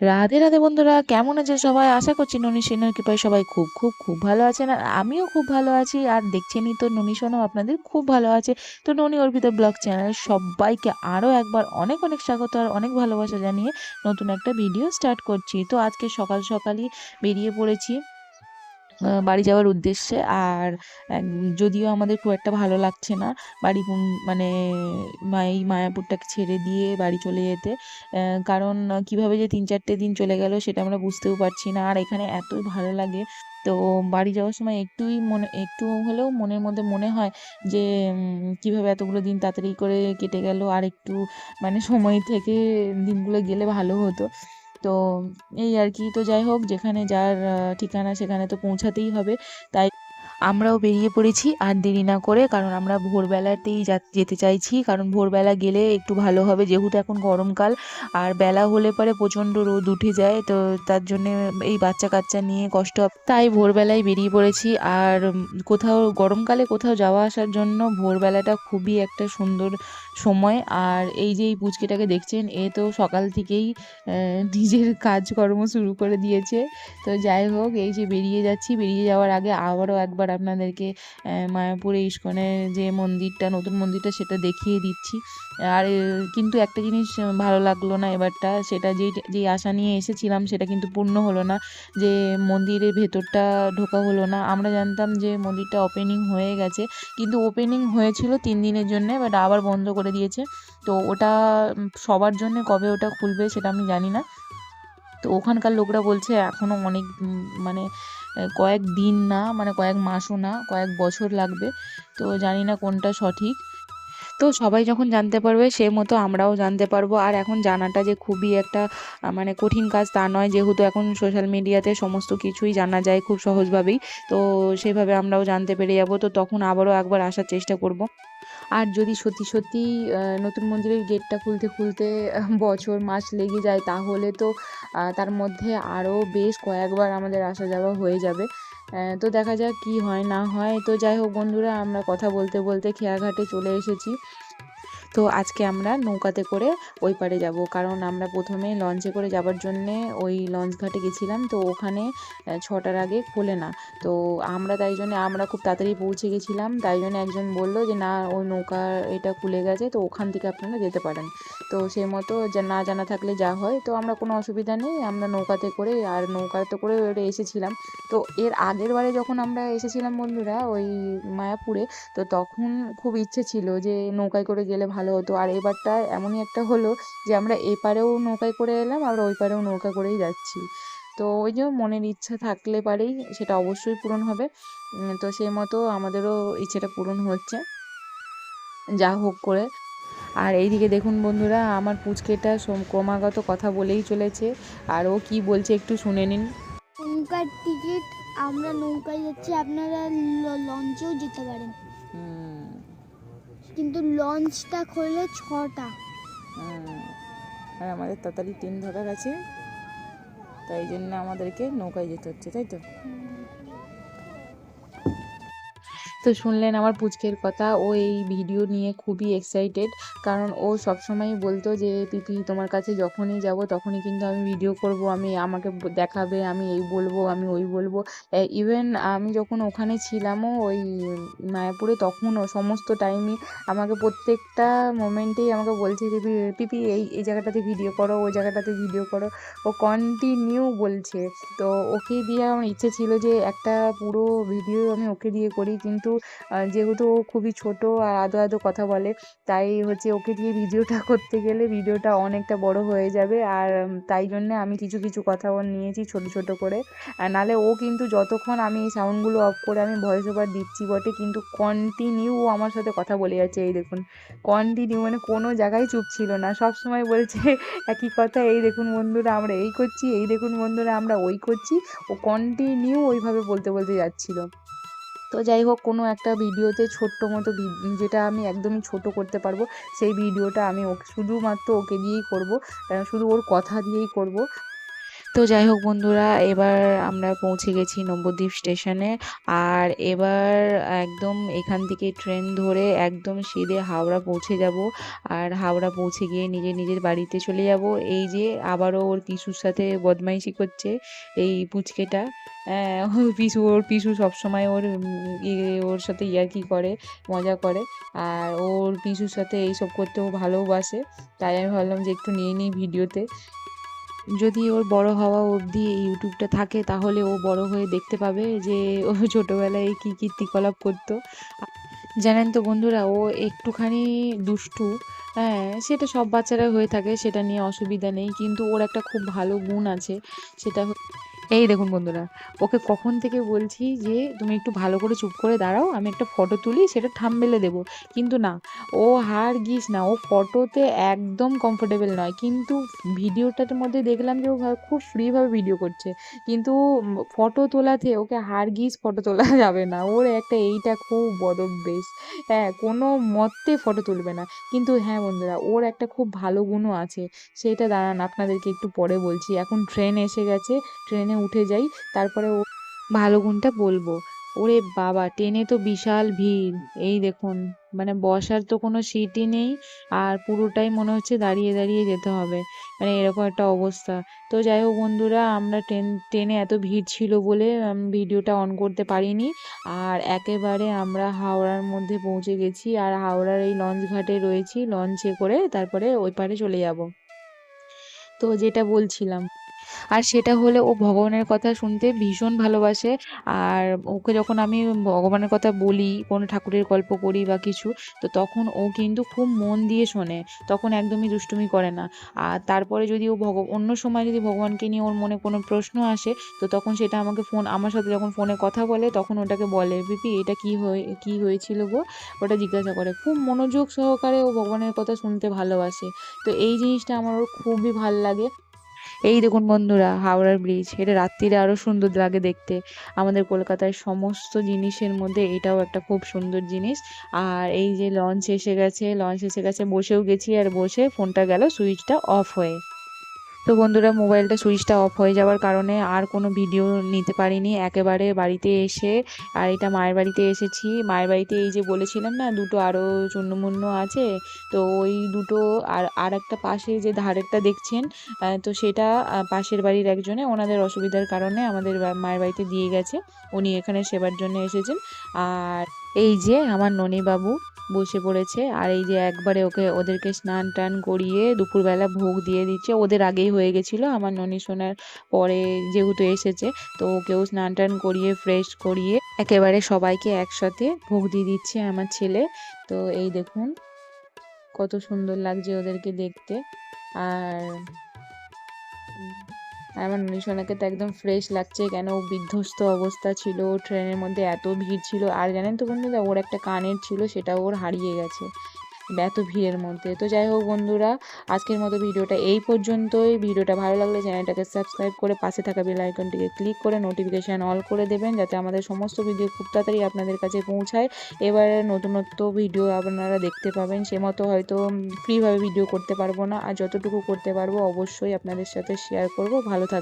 রাধে রাধে বন্ধুরা, কেমন আছে সবাই? আশা করছি ননী সেনের কৃপায় সবাই খুব খুব খুব ভালো আছেন। আর আমিও খুব ভালো আছি। আর দেখছেনই তো ননী সোনাও আপনাদের খুব ভালো আছে। তো ননী অর্পিত ব্লগ চ্যানেল সবাইকে আরও একবার অনেক অনেক স্বাগত আর অনেক ভালোবাসা জানিয়ে নতুন একটা ভিডিও স্টার্ট করছি। তো আজকে সকাল সকালই বেরিয়ে পড়েছি। বাড়ি যাওয়ার উদ্দেশ্যে। আর যদিও আমাদের খুব একটা ভালো লাগছে না বাড়ি মানে এই মায়াপুরটাকে ছেড়ে দিয়ে বাড়ি চলে যেতে। কারণ, কীভাবে যে তিন চারটে দিন চলে গেল সেটা আমরা বুঝতেও পারছি না। আর এখানে এতই ভালো লাগে। তো বাড়ি যাওয়ার সময় একটুই মনে, একটু হলেও মনের মধ্যে মনে হয় যে কীভাবে এতগুলো দিন তাড়াতাড়ি করে কেটে গেল। আর একটু মানে সময় থেকে দিনগুলো গেলে ভালো হতো। তো এই আর কি। তো যাই হোক, যেখানে যার ঠিকানা সেখানে তো পৌঁছাতেই হবে। তাই আমরাও বেরিয়ে পড়েছি আর দেরি না করে, কারণ আমরা ভোরবেলাতেই যেতে চাইছি। কারণ ভোরবেলা গেলে একটু ভালো হবে, যেহেতু এখন গরমকাল, আর বেলা হলে পরে প্রচণ্ড রোদ উঠে যায়, তো তার জন্য এই বাচ্চা কাচ্চা নিয়ে কষ্ট হবে। তাই ভোরবেলায় বেরিয়ে পড়েছি, আর কোথাও, গরমকালে কোথাও যাওয়া আসার জন্য ভোরবেলাটা খুবই একটা সুন্দর সময়। আর এই যে এই পুচকিটাকে দেখছেন, এ তো সকাল থেকেই নিজের কাজকর্ম শুরু করে দিয়েছে। তো যাই হোক, এই যে বেরিয়ে যাচ্ছি, বেরিয়ে যাওয়ার আগে আবারও একবার আপনাদেরকে মায়াপুরে ইস্কনের যে মন্দিরটা, নতুন মন্দিরটা সেটা দেখিয়ে দিচ্ছি। আর কিন্তু একটা জিনিস ভালো লাগল না এবারটা, সেটা যেই যেই আশা নিয়ে এসেছিলাম সেটা কিন্তু পূর্ণ হলো না। যে মন্দিরের ভেতরটা ঢোকা হলো না। আমরা জানতাম যে মন্দিরটা ওপেনিং হয়ে গেছে, কিন্তু ওপেনিং হয়েছিল তিন দিনের জন্য বাট আবার বন্ধ করে দিয়েছে। তো ওটা সবার জন্য কবে ওটা খুলবে সেটা আমি জানি না। তো ওখানকার লোকরা বলছে এখনও অনেক মানে কয়েক দিন না মানে কয়েক মাসও না, কয়েক বছর লাগবে। তো জানি না কোনটা সঠিক। তো সবাই যখন জানতে পারবে, সে মতো আমরাও জানতে পারব। আর এখন জানাটা যে খুবই একটা মানে কঠিন কাজ তা নয়। যেহেতু এখন সোশ্যাল মিডিয়াতে সমস্ত কিছুই জানা যায় খুব সহজভাবেই। তো সেভাবে আমরাও জানতে পেরে যাব। তো তখন আবারও একবার আসার চেষ্টা করব। আর যদি সত্যি সত্যি নতুন মন্দিরের গেটটা খুলতে খুলতে বছর, মাস লেগে যায়, তাহলে তো তার মধ্যে আরও বেশ কয়েকবার আমাদের আসা যাওয়া হয়ে যাবে। তো দেখা যাক কি হয় না হয়। তো যাই হোক বন্ধুরা, আমরা কথা বলতে বলতে খেয়াঘাটে চলে এসেছি। তো আজকে আমরা নৌকাতে করে ওই পারে যাব। কারণ আমরা প্রথমে লঞ্চে করে যাবার জন্যে ওই লঞ্চ ঘাটে গেছিলাম, তো ওখানে ছটার আগে খোলে না। তো আমরা তাই জন্য, আমরা খুব তাড়াতাড়ি পৌঁছে গেছিলাম। তাই জন্য একজন বলল যে, না, ওই নৌকা এটা খুলে গেছে, তো ওখান থেকে আপনারা যেতে পারেন। তো সেই মতো যা, না জানা থাকলে যা হয়, তো আমরা কোনো অসুবিধা নেই। আমরা নৌকাতে করে, আর নৌকাতে করে ওটা এসেছিলাম। তো এর আগের বারে যখন আমরা এসেছিলাম বন্ধুরা, ওই মায়াপুরে, তো তখন খুব ইচ্ছে ছিল যে, নৌকায় করে গেলে ভালো হতো। আর এবারটা এমনই একটা হলো যে আমরা এপারেও নৌকায় করে এলাম আর ওই পারেও নৌকা করেই যাচ্ছি। তো ওই যে মনের ইচ্ছা থাকলে পারেই সেটা অবশ্যই পূরণ হবে। তো সেই মতো আমাদেরও ইচ্ছেটা পূরণ হচ্ছে। যা হোক করে। আর এইদিকে দেখুন বন্ধুরা আমার পুচকেটা সোম- ক্রমাগত কথা বলেই চলেছে। আর ও কি বলছে একটু শুনে নিন। নৌকার টিকিট আমরা নৌকায় যাচ্ছি আপনারা লঞ্চেও যেতে পারেন। হুম, কিন্তু লঞ্চটা খোলে ছটা। হুম। আর আমাদের তাড়াতাড়ি ট্রেন ধরার আছে তাই জন্য আমাদেরকে নৌকায় যেতে হচ্ছে তাই তো? তো শুনলেন আমার পুচকের কথা। ও এই ভিডিও নিয়ে খুবই এক্সাইটেড কারণ ও সবসময়ই বলতো যে, পিপি, তোমার কাছে যখনই যাব তখনই কিন্তু আমি ভিডিও করব, আমি, আমাকে দেখাবে, আমি এই বলব, আমি ওই বলব। ইভেন আমি যখন ওখানে ছিলামও ওই মায়াপুরে তখনও সমস্ত টাইমই আমাকে প্রত্যেকটা মোমেন্টেই আমাকে বলছে যে, পিপি, এই এই জায়গাটাতে ভিডিও করো, ওই জায়গাটাতে ভিডিও করো। ও কন্টিনিউ বলছে। তো ওকে দিয়ে আমার ইচ্ছে ছিল যে, একটা পুরো ভিডিও আমি ওকে দিয়ে করি, কিন্তু যেহেতু ও খুবই ছোট আর আদো আদো কথা বলে, তাই হচ্ছে ওকে দিয়ে ভিডিওটা করতে গেলে ভিডিওটা অনেকটা বড় হয়ে যাবে। আর তাই জন্য আমি কিছু কিছু কথা ওর নিয়েছি ছোট ছোট করে। আর নালে ও কিন্তু যতক্ষণ আমি এই সাউন্ডগুলো অফ করে আমি ভয়েস ওভার দিচ্ছি বটে, কিন্তু কন্টিনিউ ও আমার সাথে কথা বলে যাচ্ছে, এই দেখুন। কন্টিনিউ মানে কোনো জায়গায় চুপ ছিল না। সব সময় বলছে, একই কথা, এই দেখুন বন্ধুরা, আমরা এই করছি, এই দেখুন বন্ধুরা, আমরা ওই করছি। ও কন্টিনিউ ওইভাবে বলতে বলতে যাচ্ছিল। তো যাই হোক, কোনো একটা ভিডিওতে ছোট্ট মতো যেটা আমি একদমই ছোট করতে পারব, সেই ভিডিওটা আমি ওকে, শুধুমাত্র ওকে দিয়েই করব শুধু ওর কথা দিয়েই করব। তো যাই হোক বন্ধুরা এবার আমরা পৌঁছে গেছি নবদ্বীপ স্টেশনে। আর এবার একদম এখান থেকে ট্রেন ধরে একদম সিধে হাওড়া পৌঁছে যাব। আর হাওড়া পৌঁছে গিয়ে নিজের নিজের বাড়িতে চলে যাব। এই যে আবারও ওর পিসুর সাথে বদমাইশি করছে এই পুচকেটা। হ্যাঁ, পিসু ওর পিসু সবসময় ওর ইয়ে ওর সাথে ইয়ার্কি করে মজা করে। আর ওর পিসুর সাথে এইসব করতে ও ভালোবাসে। তাই আমি ভাবলাম যে একটু নিয়ে নিই ভিডিওতে। যদি ওর বড় হওয়া অবধি ইউটিউবটা থাকে, তাহলে ও বড় হয়ে দেখতে পাবে যে ও ছোটোবেলায় কী কীর্তিকলাপ করতো। জানেন তো বন্ধুরা, ও একটুখানি দুষ্টু হ্যাঁ সেটা সব বাচ্চারা হয়ে থাকে, সেটা নিয়ে অসুবিধা নেই, কিন্তু ওর একটা খুব ভালো গুণ আছে, সেটা এই দেখুন বন্ধুরা, ওকে কখন থেকে বলছি যে, তুমি একটু ভালো করে চুপ করে দাঁড়াও, আমি একটা ফটো তুলি, সেটা থাম্বনেলে দেবো। কিন্তু না, ও হার গিস না, ও ফটোতে একদম কমফোর্টেবল নয়। কিন্তু ভিডিওটার মধ্যে দেখলাম যে, ও খুব ফ্রিভাবে ভিডিও করছে। কিন্তু ফটো তোলাতে ওকে হার গিস ফটো তোলা যাবে না। ওর একটা এইটা খুব বদভ্যেস। হ্যাঁ কোনো মতে ফটো তুলবে না। কিন্তু হ্যাঁ বন্ধুরা, ওর একটা খুব ভালো গুণও আছে। সেটা দাঁড়ান, আপনাদেরকে একটু পরে বলছি। এখন ট্রেন এসে গেছে ট্রেনে উঠে যাই, তারপরে ও ভালো গুণটা বলব। ওরে বাবা, ট্রেনে তো বিশাল ভিড়। এই দেখুন মানে বসার তো কোনো সিটই নেই, আর পুরোটাই মনে হচ্ছে দাঁড়িয়ে দাঁড়িয়ে যেতে হবে। মানে এরকম একটা অবস্থা। তো যাই হোক বন্ধুরা, আমরা ট্রেন, ট্রেনে এত ভিড় ছিল বলে ভিডিওটা অন করতে পারিনি। আর একেবারে আমরা হাওড়ার মধ্যে পৌঁছে গেছি, আর হাওড়ার এই লঞ্চ ঘাটে রয়েছি। লঞ্চে করে তারপরে ওই পারে চলে যাব। তো যেটা বলছিলাম আর সেটা হলে ও ভগবানের কথা শুনতে ভীষণ ভালোবাসে। আর ওকে যখন আমি ভগবানের কথা বলি, কোনো ঠাকুরের গল্প করি বা কিছু, তো তখন ও কিন্তু খুব মন দিয়ে শোনে। তখন একদমই দুষ্টুমি করে না। আর তারপরে যদি ও ভগ, অন্য সময় যদি ভগবানকে নিয়ে ওর মনে কোনো প্রশ্ন আসে, তো তখন সেটা আমাকে ফোন, আমার সাথে যখন ফোনে কথা বলে, তখন ওটাকে বলে, পিপি, এটা কি হয়ে, কি হয়েছিল গো? ওটা জিজ্ঞাসা করে। খুব মনোযোগ সহকারে ও ভগবানের কথা শুনতে ভালোবাসে। তো এই জিনিসটা আমার ওর খুবই ভালো লাগে। এই দেখুন বন্ধুরা, হাওড়ার ব্রিজ এটা রাত্রিরে আরও সুন্দর লাগে দেখতে। আমাদের কলকাতায় সমস্ত জিনিসের মধ্যে এটাও একটা খুব সুন্দর জিনিস। আর এই যে লঞ্চ এসে গেছে লঞ্চ এসে গেছে, বসেও গেছি আর বসে ফোনটা গেল সুইচটা অফ হয়ে। তো বন্ধুরা, মোবাইলটা সুইচটা অফ হয়ে যাওয়ার কারণে আর কোনো ভিডিও নিতে পারিনি। একেবারে বাড়িতে এসে, আর এটা মায়ের বাড়িতে এসেছি। মায়ের বাড়িতে এই যে বলেছিলাম না, দুটো আরও চূর্ণমূর্ণ আছে। তো ওই দুটো আর আর একটা পাশে যে ধারেরটা দেখছেন তো সেটা পাশের বাড়ির একজনে ওনাদের অসুবিধার কারণে আমাদের মায়ের বাড়িতে দিয়ে গেছে। উনি এখানে সেবার জন্য এসেছেন। আর এই যে আমার ননি বাবু বসে পড়েছে, আর এই যে একবারে ওকে, ওদেরকে স্নান টান করিয়ে দুপুরবেলা ভোগ দিয়ে দিচ্ছে। ওদের আগেই হয়ে গেছিল আমার ননি সোনার পরে যেহেতু এসেছে, তো ওকেও স্নান টান করিয়ে ফ্রেশ করিয়ে একেবারে সবাইকে একসাথে ভোগ দিয়ে দিচ্ছে আমার ছেলে। তো এই দেখুন কত সুন্দর লাগছে ওদেরকে দেখতে। আর উম, আমার ননিসোনাকে তো একদম ফ্রেশ লাগছে। কেন? ও বিধ্বস্ত অবস্থা ছিল। ট্রেনের মধ্যে এত ভিড় ছিল। আর জানেন তো বন্ধুরা ওর একটা কানের ছিল সেটা ওর হারিয়ে গেছে। এত ভিড়ের মধ্যে। তো যাই হোক বন্ধুরা, আজকের মতো ভিডিওটা এই পর্যন্তই। ভিডিওটা ভালো লাগলে চ্যানেলটাকে সাবস্ক্রাইব করে পাশে থাকা বেল আইকনটিকে ক্লিক করে নোটিফিকেশান অল করে দেবেন, যাতে আমাদের সমস্ত ভিডিও খুব তাড়াতাড়ি আপনাদের কাছে পৌঁছায়। এবারে নতুনত্ব ভিডিও আপনারা দেখতে পাবেন, সে মতো হয়তো ফ্রিভাবে ভিডিও করতে পারব না। আর যতটুকু করতে পারব অবশ্যই আপনাদের সাথে শেয়ার করব। ভালো থাকবেন